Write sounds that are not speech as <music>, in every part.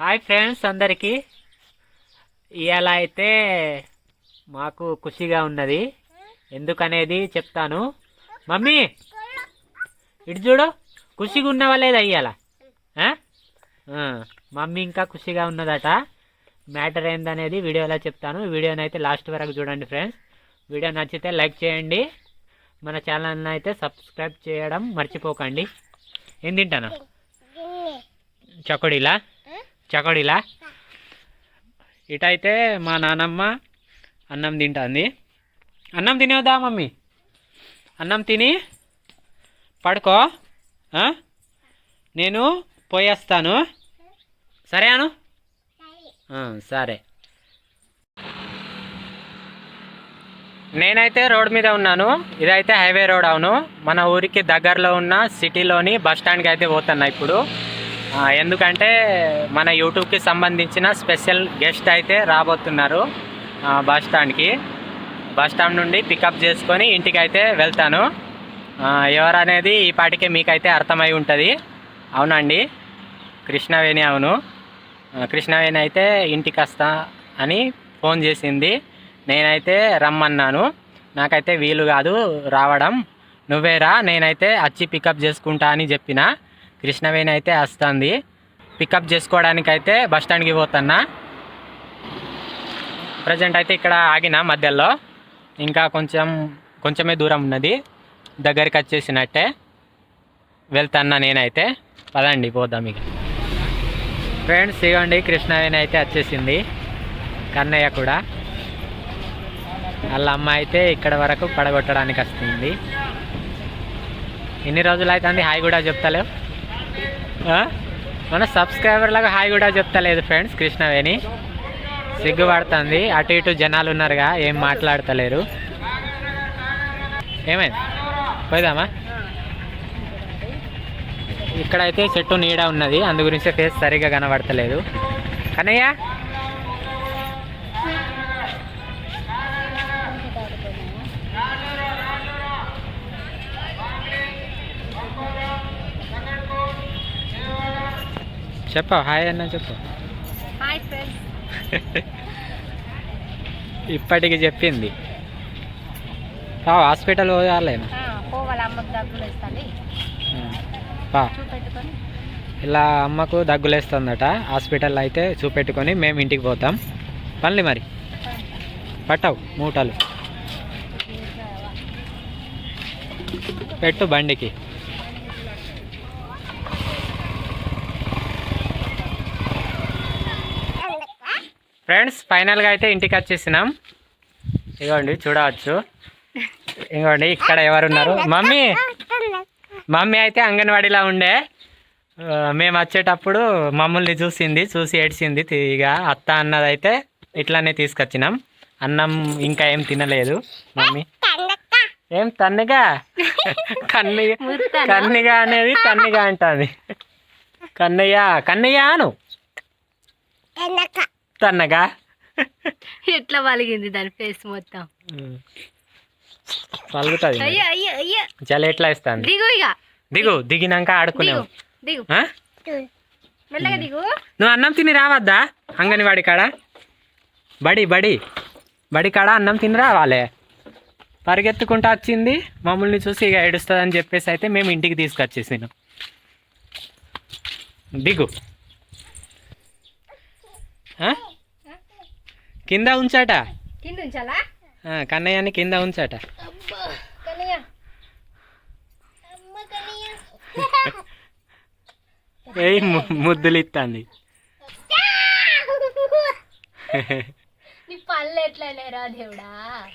Hi friends అందరికీ. ఇవాళ అయితే మాకు ఖుషిగా ఉన్నది. ఎందుకనేది చెప్తాను. మమ్మీ ఇటు చూడు ఖుషిగా ఉన్నవా లేదా ఇవాళ మమ్మీ ఇంకా ఖుషిగా ఉన్నదట. మ్యాటర్ ఏందనేది వీడియోలో చెప్తాను. వీడియోని అయితే లాస్ట్ వరకు చూడండి ఫ్రెండ్స్. వీడియో నచ్చితే లైక్ చేయండి. మన ఛానల్ని అయితే సబ్స్క్రైబ్ చేయడం మర్చిపోకండి. ఏం తింటాను? చకోడీలా? చకోడీలా? ఇటైతే మా నానమ్మ అన్నం తింటుంది. అన్నం తినేవద్దా మమ్మీ? అన్నం తిని పడుకో నేను పోయేస్తాను. సరే అను? సరే. నేనైతే రోడ్ మీద ఉన్నాను. ఇదైతే హైవే రోడ్ అవును. మన ఊరికి దగ్గరలో ఉన్న సిటీలోని బస్ స్టాండ్కి అయితే పోతున్నా ఇప్పుడు. ఎందుకంటే మన యూట్యూబ్కి సంబంధించిన స్పెషల్ గెస్ట్ అయితే రాబోతున్నారు బస్ స్టాండ్కి. బస్ స్టాండ్ నుండి పికప్ చేసుకొని ఇంటికి అయితే వెళ్తాను ఎవరనేది ఈ పాటికే మీకైతే అర్థమై ఉంటుంది. అవునండి కృష్ణవేణి అవును. కృష్ణవేణి అయితే ఇంటికి వస్తా అని ఫోన్ చేసింది. నేనైతే రమ్మన్నాను. నాకైతే వీలు కాదు రావడం. నువ్వేరా నేనైతే వచ్చి పికప్ చేసుకుంటా అని చెప్పిన. కృష్ణవేణి అయితే వస్తుంది. పికప్ చేసుకోవడానికైతే బస్ స్టాండ్కి పోతున్నా. ప్రజెంట్ అయితే ఇక్కడ ఆగిన మధ్యలో. ఇంకా కొంచెం కొంచెమే దూరం ఉన్నది. దగ్గరికి వచ్చేసినట్టే వెళ్తాన్నా నేనైతే. పదండి పోదాం ఇక. ఫ్రెండ్స్ ఇవ్వండి కృష్ణవేణి అయితే వచ్చేసింది. కన్నయ్య కూడా. వాళ్ళ అమ్మ అయితే ఇక్కడ వరకు పడగొట్టడానికి వస్తుంది. ఎన్ని రోజులు అవుతుంది హాయ్ కూడా చెప్తలేవు. మన సబ్స్క్రైబర్లకు హాయ్ కూడా చెప్తలేదు ఫ్రెండ్స్ కృష్ణవేణి. సిగ్గుపడుతుంది అటు ఇటు జనాలు ఉన్నారుగా ఏం మాట్లాడతలేరు. ఏమైంది? పోయిదామా ఇక్కడైతే చెట్టు నీడ ఉన్నది అందు గురించి ఫేస్ సరిగ్గా కనబడతలేదు. కనయ్యా చెప్పు హాయ్ అన్న చెప్పు. <laughs> ఇప్పటికి చెప్పింది. హాస్పిటల్ పోయాలేను పా. ఇలా అమ్మకు దగ్గులేస్తుందట హాస్పిటల్ అయితే చూపెట్టుకొని మేము ఇంటికి పోతాం. పనులు మరి. పట్టవు మూటలు. పెట్టు బండికి. ఫ్రెండ్స్ ఫైనల్గా అయితే ఇంటికి వచ్చేసినాం. ఇగోండి చూడవచ్చు. ఇగోండి ఇక్కడ ఎవరున్నారు? మమ్మీ! మమ్మీ అయితే అంగన్వాడీలో ఉండే. మేము వచ్చేటప్పుడు మమ్మల్ని చూసింది చూసి ఏడ్చింది ఇక అత్త అన్నదైతే ఇట్లానే తీసుకొచ్చినాం. అన్నం ఇంకా ఏం తినలేదు మమ్మీ. ఏం తన్నిగా? కన్నయ్య కన్నయ్య అనేది తన్నిగా అంటుంది. కన్నయ్య కన్నయ్య అను. తన్నగా ఎట్లా పలిగింది దాని ఫేస్ మొత్తం? అయ్యో చలి ఎట్లా ఇస్తుంది దిగు ఇక. దిగు దిగినాక దిగు ఆడుకునేవు దిగు. ఆ? మెల్లగా దిగు. నువ్వు అన్నం తిని రావద్దా? అంగన్వాడి కాడ? బడి బడి. బడి కాడ అన్నం తిని రావాలే. పరిగెత్తుకుంటా వచ్చింది. మమ్మల్ని చూసి ఇక ఏడుస్తుందని చెప్పేసి అయితే మేము ఇంటికి తీసుకొచ్చేసినాం. దిగు? కింద ఉంచాట. కింద ఉంచాలా? కన్నయ్యని కింద ఉంచాట. ఏ ముద్దులు ఇస్తుంది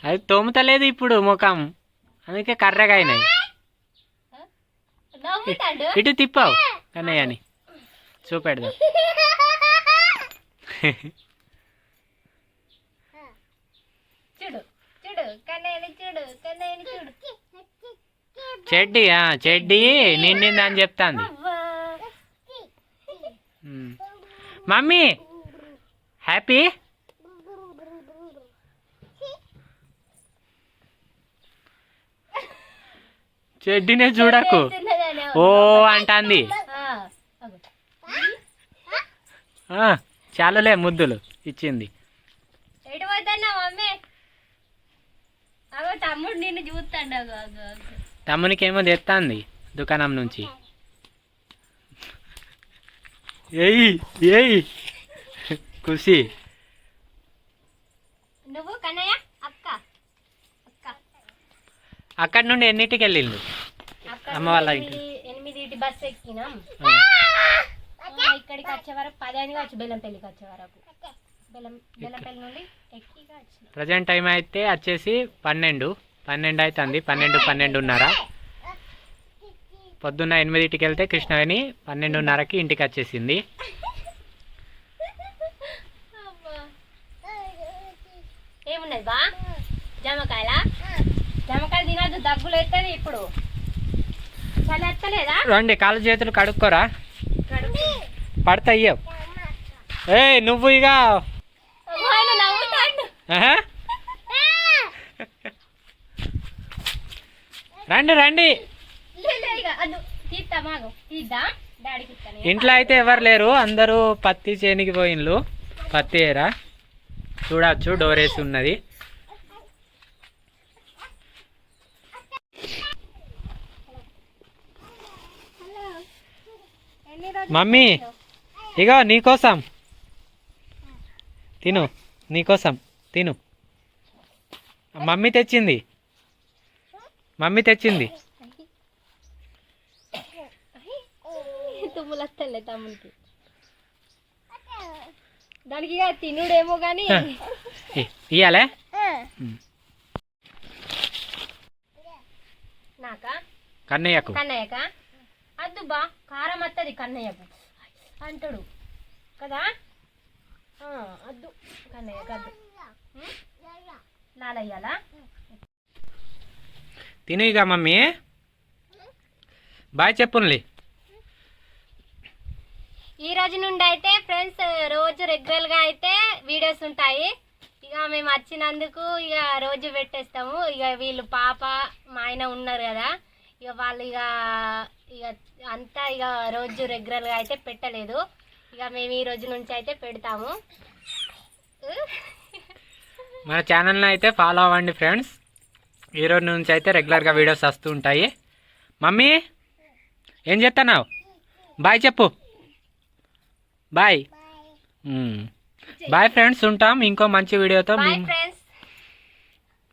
అది తోముతలేదు ఇప్పుడు ముఖం. అందుకే కర్రగా అయినాయి ఇటు తిప్పావు కన్నయ్యని. చూపెడదాం. <laughs> చూడు చూడు కన్నయ్యని చూడు కన్నయ్యని చూడు చెడ్డి చెడ్డి నిండిందని చెప్తాంది. మమ్మీ హ్యాపీ చెడ్డినే చూడకు ఓ. అంటాంది చాలులే ముద్దులు ఇచ్చింది అగో తమ్ముడు నిన్ను చూస్తాడు తమ్మునికి ఏమో తెస్తాంది దుకాణం నుంచి. ఏయ్ ఏయ్. ఖుషి నువ్వు కన్నయ్య? అక్క. అక్క. అక్కడి నుండి ఎన్నిటికి వెళ్ళిండు? అమ్మ వాళ్ళ ఎనిమిది ఎనిమిది బస్ ఎక్కినాం. ఇక్కడికి వచ్చే వరకు పది అని కావచ్చు బెల్లంపల్లికి వచ్చే వరకు. ప్రజెంట్ టైం అయితే వచ్చేసి పన్నెండు. పన్నెండు అవుతుంది పన్నెండు పన్నెండున్నర. పొద్దున్న ఎనిమిదింటికి వెళ్తే కృష్ణవేణి పన్నెండున్నరకి ఇంటికి వచ్చేసింది. ఏమున్నది బా? జామకాయల? జామకాయలు తినద్దు దగ్గులు ఎత్తది ఇప్పుడు. చలి ఎత్తలేదా? రండి కాళ్ళు చేతులు కడుక్కోరా. పడతాయ్యో ఏ నువ్వు ఇక అమ్మో, ఆయన నవ్వుతాడు ఆహా. రండి రండి. ఇంట్లో అయితే ఎవరు లేరు అందరూ పత్తి చేనికి పోయిన్లు. పత్తి ఏరా? చూడవచ్చు డోర్ వేసి ఉన్నది. మమ్మీ ఇగో నీకోసం తిను నీకోసం తిను. మమ్మీ తెచ్చింది. మమ్మీ తెచ్చింది. తుమ్ములు వస్తాయి తమ్ముడికి దానికి ఇక తినుడేమో కానీ ఇయ్యాలే? నాకా? కన్నయ్యకు. కన్నయ్యక? అద్దు బా కారం వస్తుంది కన్నయ్యకు. అంటాడు. కదా? అద్దు. కన్నయ్యకు అద్దు? లాలయ్యాలా? తిను ఇక మమ్మీ. బాయ్ చెప్పున్లీ. ఈ రోజు నుండి అయితే ఫ్రెండ్స్ రోజు రెగ్యులర్గా అయితే వీడియోస్ ఉంటాయి. ఇక మేము వచ్చినందుకు ఇక రోజు పెట్టేస్తాము. ఇక వీళ్ళు పాప మా ఆయన ఉన్నారు కదా. ఇక వాళ్ళు ఇక ఇక అంతా ఇక రోజు రెగ్యులర్గా అయితే పెట్టలేదు. ఇక మేము ఈ రోజు నుంచి అయితే పెడతాము. మన ఛానల్ని అయితే ఫాలో అవ్వండి ఫ్రెండ్స్ ఈ రోజు నుంచి అయితే రెగ్యులర్గా వీడియోస్ వస్తూ ఉంటాయి. మమ్మీ ఏం చేస్తున్నావు? బాయ్ చెప్పు. బాయ్. బాయ్ ఫ్రెండ్స్ ఉంటాం. ఇంకో మంచి వీడియోతో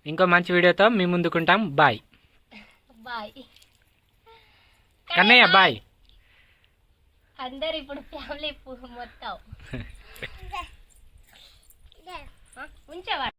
ఇంకో మంచి వీడియోతో మీ ముందుకుంటాం బాయ్. బాయ్. కన్నయ్య బాయ్. అందరు ఇప్పుడు ఫ్యామిలీ మొత్తం. <laughs>